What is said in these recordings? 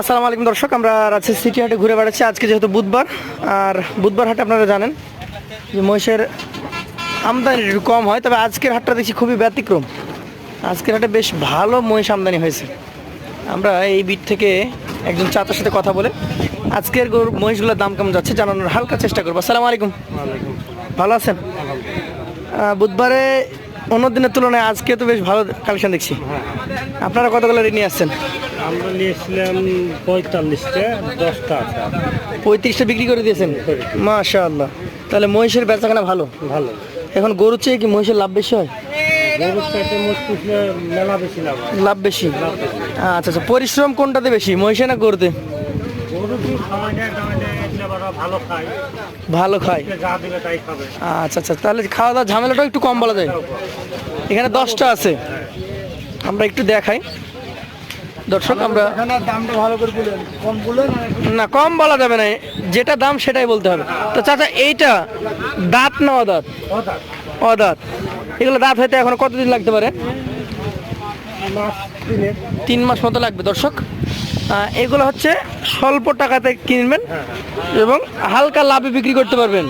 আসসালামু আলাইকুম দর্শক, আমরা রাজশাহী সিটি হাটে ঘুরে বেড়াচ্ছি। আজকে যেহেতু বুধবার, আর বুধবার হাটে আপনারা জানেন যে মহিষের আমদানি একটু কম হয়, তবে আজকের হাটটা দেখছি খুবই ব্যতিক্রম। আজকের হাটে বেশ ভালো মহিষ আমদানি হয়েছে। আমরা এই বিট থেকে একজন চাচার সাথে কথা বলে আজকের গরু মহিষগুলোর দাম কেমন যাচ্ছে জানানোর হালকা চেষ্টা করব। আসসালামু আলাইকুম। ভালো আছেন? বুধবারে অন্য দিনের তুলনায় আজকে তো বেশ ভালো কালেকশন দেখছি। আপনারা কতগুলো নিয়ে আসছেন? আমরা নিয়েছিলাম পঁয়তাল্লিশটা দশটা আছে। পঁয়ত্রিশটা বিক্রি করে দিয়েছেন? মাশা আল্লাহ তাহলে মহিষের বেচাকেনা ভালো? ভালো। এখন গরুর চেয়ে কি মহিষের লাভ বেশি হয়? লাভ বেশি? আচ্ছা আচ্ছা পরিশ্রম কোনটাতে বেশি মহিষে না গরুতে? ভালো খায়। আচ্ছা আচ্ছা তাহলে খাওয়া দাওয়া ঝামেলাটাও একটু কম বলা যায়। এখানে দশটা আছে। আমরা একটু দেখাই। দর্শক আমরা না কম বলা যাবে না যেটা দাম সেটাই বলতে হবে। তো চাচা এইটা দাঁত না অদাঁত? অদাঁত। এগুলো দাঁত হইতে এখন কতদিন লাগতে পারে? মাস তিন মাস মতো লাগবে দর্শক। এগুলো হচ্ছে স্বল্প টাকাতে কিনবেন এবং হালকা লাভে বিক্রি করতে পারবেন।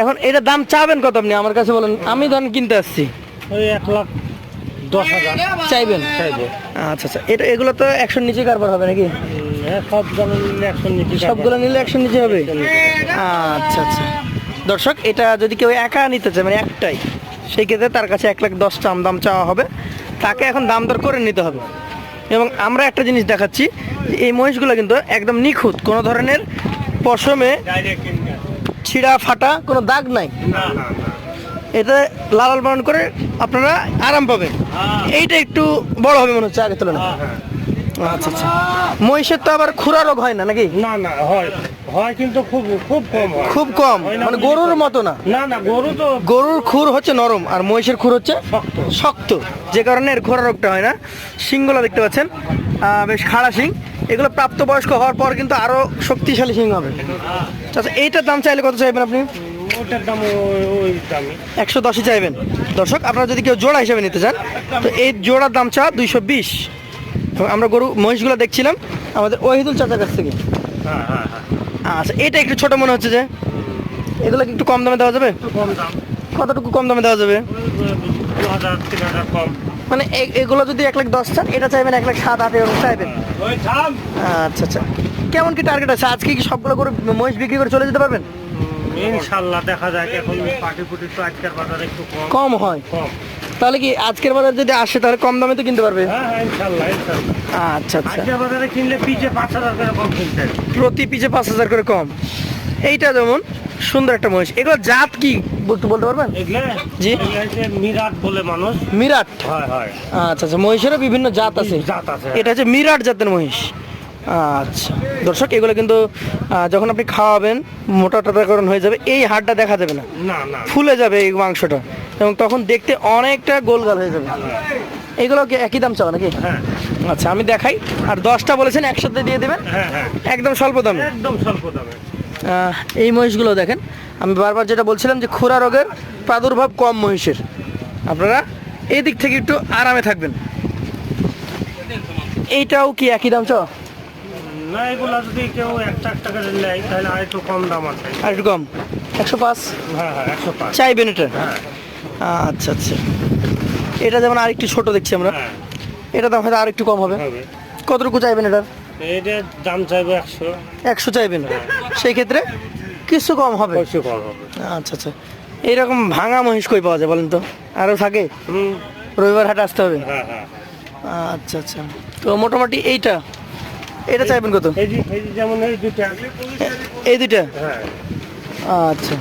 এখন এটা দাম চাবেন কত আপনি? আমার কাছে বলেন আমি ধরেন কিনতে আসছি। ওই এক লাখ দশ হাজার। চাইবেন? চাইব। আচ্ছা আচ্ছা। এটা এগুলো তো একশোর নিচে কারবার হবে নাকি? হ্যাঁ সব দাম নিলে একশো নিচে সবগুলো নিলে একশোর নিচে হবে? আচ্ছা আচ্ছা। দর্শক এটা যদি কেউ একা নিতে চায় মানে একটাই সেই ক্ষেত্রে তার কাছে এক লাখ দশ চাম দাম চাওয়া হবে। তাকে এখন দাম দর করে নিতে হবে। এবং আমরা একটা জিনিস দেখাচ্ছি যে এই মহিষগুলো কিন্তু একদম নিখুঁত কোনো ধরনের পশমে ছিঁড়া ফাটা কোনো দাগ নাই। এটা লালন পালন করে আপনারা আরাম পাবেন। এইটা একটু বড় হবে মনে হচ্ছে আগের তুলনায়। হ্যাঁ আচ্ছা আচ্ছা। মহিষের তো আবার খুরা রোগ হয় না নাকি? না না হয়। হয় কিন্তু খুব খুব কম খুব কম? হয় মানে গরুর মতো না? না না গরু তো গরুর খুর হচ্ছে নরম আর মহিষের খুর হচ্ছে শক্ত। শক্ত। যে কারণে এর খোরা রোগটা হয় না। শিংগুলো দেখতে পাচ্ছেন। বেশ খাড়া শিং এগুলো প্রাপ্তবয়স্ক হওয়ার পর কিন্তু আরও শক্তিশালী শিং হবে। আচ্ছা এইটার দাম চাইলে কত চাইবেন আপনি? ওটার দাম ওই ওই দামই। একশো দশই চাইবেন। দর্শক আপনারা যদি কেউ জোড়া হিসেবে নিতে চান তো এই জোড়ার দাম চা দুইশো বিশ। আমরা গরু মহিষগুলো দেখছিলাম আমাদের ওহিদুল চাচার কাছ থেকে। হ্যাঁ হ্যাঁ হ্যাঁ। আচ্ছা এটা একটু ছোট মনে হচ্ছে যে। এগুলো কি একটু কম দামে দেওয়া যাবে? কম দাম। কতটুকু কম দামে দেওয়া যাবে? মানে এগুলো যদি এক লাখ দশ চান এটা চাইবেন এক লাখ সাত আট এরকম চাইবেন। আচ্ছা আচ্ছা। কেমন কি টার্গেট আছে? আজকে কি সবগুলো করে মহিষ বিক্রি করে চলে যেতে পারবেন? ইনশাল্লাহ দেখা যায় এখন পাটি পুটি তো আজকের বাজারে একটু কম। কম হয়? কম। তাহলে কি আজকের বাজার যদি আসে তাহলে কম দামে তো কিনতে পারবে? হ্যাঁ হ্যাঁ আচ্ছা আচ্ছা। আজকের বাজারে কিনলে পিছে পাঁচ হাজার করে কম কিনতে। প্রতি পিছে পাঁচ হাজার করে কম। এইটা যেমন সুন্দর একটা মহিষ। এগুলো জাত কি একটু বলতে পারবেন? জি। মিরাট বলে মানুষ। মিরাট? হয় হয়। আচ্ছা আচ্ছা মহিষেরও বিভিন্ন জাত আছে। জাত আছে। এটা হচ্ছে মিরাট জাতের মহিষ। আচ্ছা। দর্শক এগুলো কিন্তু যখন আপনি খাওয়াবেন মোটা টাটাকরণ হয়ে যাবে এই হাড়টা দেখা যাবে না। না না। ফুলে যাবে এই মাংসটা। এবং তখন দেখতে অনেকটা গোলগাল হয়ে যাবে। এগুলো কি একই দাম চাওয়া নাকি? হ্যাঁ। আচ্ছা আমি দেখাই। আর দশটা বলেছেন একসাথে দিয়ে দেবেন? হ্যাঁ হ্যাঁ। একদম স্বল্প দামে। একদম স্বল্প দামে। এই মহিষগুলো দেখেন। আমি বারবার যেটা বলছিলাম যে খুরা রোগের প্রাদুর্ভাব কম মহিষের। আপনারা এই দিক থেকে একটু আরামে থাকবেন। এইটাও কি একই দাম চাও না এগুলা যদি কেউ একটা একটা করে নেয় তাহলে আর একটু কম দাম আছে। আর একটু কম? একশো পাঁচ? হ্যাঁ হ্যাঁ একশো পাঁচ। চাইবেন এটা? হ্যাঁ। আচ্ছা আচ্ছা। এটা যেমন আরেকটু ছোট দেখছি আমরা। হ্যাঁ। এটা দাম হয়তো আর একটু কম হবে। কতটুকু চাইবেন এটার? এটার দাম চাইব একশো। একশো চাইবেন? সেই ক্ষেত্রে কিছু কম হবে। পয়সা কম হবে। আচ্ছা আচ্ছা। এইরকম ভাঙা মহিষ কই পাওয়া যায় বলেন তো? আরও থাকে? রবিবার হাটে আসতে হবে। হ্যাঁ হ্যাঁ। আচ্ছা আচ্ছা। তো মোটামুটি এইটা এটা চাইবেন কত? যেমন এই দুটা এই দুইটা? হ্যাঁ। আচ্ছা।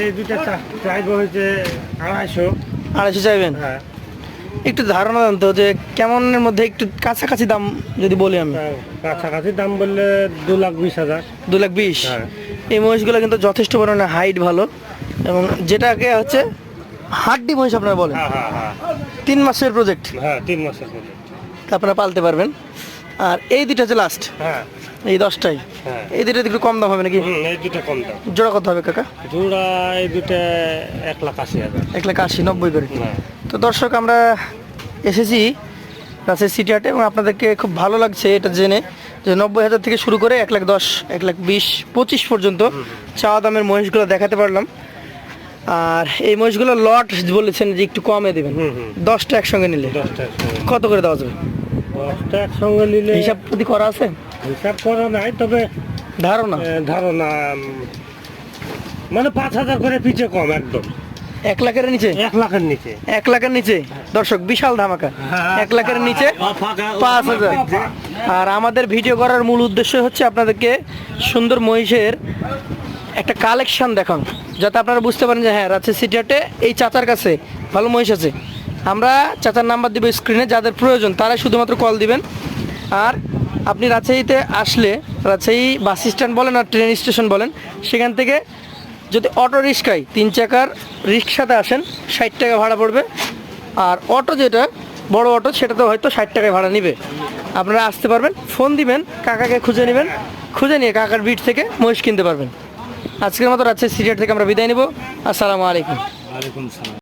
এই দুটা চা- চাইব হচ্ছে আড়াইশো। আড়াইশো চাইবেন? হ্যাঁ। একটু ধারণা দেন তো যে কেমনের মধ্যে একটু কাছাকাছি দাম যদি বলি আমি। হ্যাঁ, কাছাকাছি দাম বললে দু লাখ বিশ হাজার। দু লাখ বিশ? হ্যাঁ। এই মহিষগুলো কিন্তু যথেষ্ট পরিমাণে হাইট ভালো এবং যেটাকে হচ্ছে হাড্ডি মহিষ আপনারা বলেন। হ্যাঁ হ্যাঁ হ্যাঁ। তিন মাসের প্রজেক্ট হ্যাঁ তিন মাসের মধ্যে আপনারা পালতে পারবেন। আর এই দুইটা হচ্ছে লাস্ট হ্যাঁ। এই দশটাই? হ্যাঁ। এই দুটো একটু কম দাম হবে নাকি? হুম এই দুটা কম দাম। জোড়া কত হবে কাকা? জোড়া এই দুটা এক লাখ আশি হাজার। এক লাখ আশি নব্বই করে। হ্যাঁ। তো দর্শক আমরা এসেছি রাজশাহী সিটি হাটে এবং আপনাদেরকে খুব ভালো লাগছে এটা জেনে যে নব্বই হাজার থেকে শুরু করে এক লাখ দশ এক লাখ বিশ পঁচিশ পর্যন্ত চাওয়া দামের মহিষগুলো দেখাতে পারলাম। আর এই মহিষগুলো লট বলেছেন যে একটু কমে দেবেন। দশটা একসঙ্গে নিলে। কত করে দেওয়া যাবে? দশটা একসঙ্গে নিলে হিসাব প্রতি করা আছে? হিসাব করা নাই তবে ধারণা? ধারণা মানে পাঁচ হাজার করে পিছে কম একদম। এক লাখের নিচে? এক লাখের নিচে। এক লাখের নিচে? দর্শক বিশাল ধামাকা। হ্যাঁ। এক লাখের নিচে পাঁচ হাজার। আর আমাদের ভিডিও করার মূল উদ্দেশ্য হচ্ছে আপনাদেরকে সুন্দর মহিষের একটা কালেকশন দেখান যাতে আপনারা বুঝতে পারেন যে হ্যাঁ রাজশাহী সিটি হাটে এই চাচার কাছে ভালো মহিষ আছে। আমরা চাচার নাম্বার দিব স্ক্রিনে, যাদের প্রয়োজন তারাই শুধুমাত্র কল দিবেন। আর আপনি রাজশাহীতে আসলে, রাজশাহী বাস স্ট্যান্ড বলেন আর ট্রেন স্টেশন বলেন, সেখান থেকে যদি অটো রিক্সায় তিন চাকার রিক্সাতে আসেন, ষাট টাকা ভাড়া পড়বে। আর অটো যেটা, বড় অটো সেটাতে হয়তো ষাট টাকায় ভাড়া নেবে। আপনারা আসতে পারবেন ফোন দিবেন, কাকাকে খুঁজে নেবেন, খুঁজে নিয়ে কাকার বিট থেকে মহিষ কিনতে পারবেন। আজকের মতো রাজশাহী সিরিয়ার থেকে আমরা বিদায় নিব। আসসালামু আলাইকুম। ওয়ালাইকুম সালাম